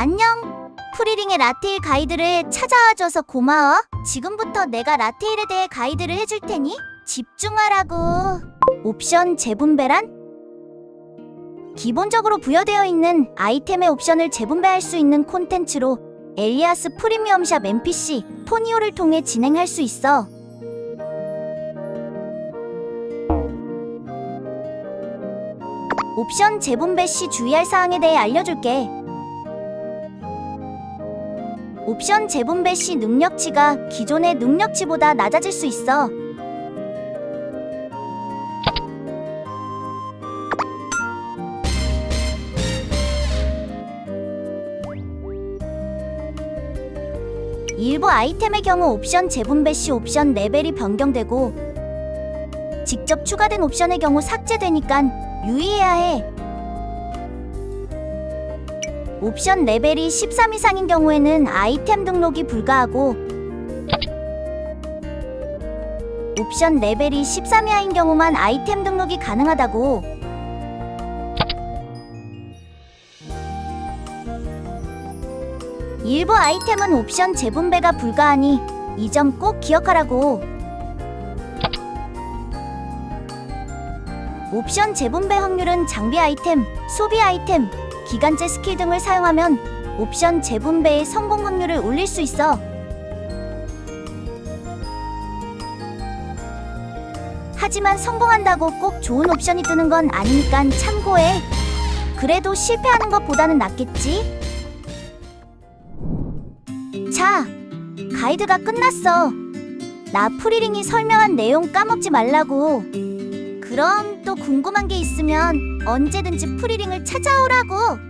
안녕. 프리링의 라테일 가이드를 찾아와줘서 고마워. 지금부터 내가 라테일에 대해 가이드를 해줄 테니 집중하라고. 옵션 재분배란? 기본적으로 부여되어 있는 아이템의 옵션을 재분배할 수 있는 콘텐츠로 엘리아스 프리미엄샵 NPC 토니오를 통해 진행할 수 있어. 옵션 재분배 시 주의할 사항에 대해 알려줄게. 옵션 재분배 시 능력치가 기존의 능력치보다 낮아질 수 있어. 일부 아이템의 경우 옵션 재분배 시 옵션 레벨이 변경되고 직접 추가된 옵션의 경우 삭제되니까 유의해야 해. 옵션 레벨이 13 이상인 경우에는 아이템 등록이 불가하고 옵션 레벨이 13 이하인 경우만 아이템 등록이 가능하다고. 일부 아이템은 옵션 재분배가 불가하니 이 점 꼭 기억하라고. 옵션 재분배 확률은 장비 아이템, 소비 아이템, 기간제 스킬 등을 사용하면 옵션 재분배의 성공 확률을 올릴 수 있어. 하지만 성공한다고 꼭 좋은 옵션이 뜨는 건 아니니까 참고해. 그래도 실패하는 것보다는 낫겠지? 자, 가이드가 끝났어. 나 프리링이 설명한 내용 까먹지 말라고. 그럼 또 궁금한 게 있으면 언제든지 프리링을 찾아오라고.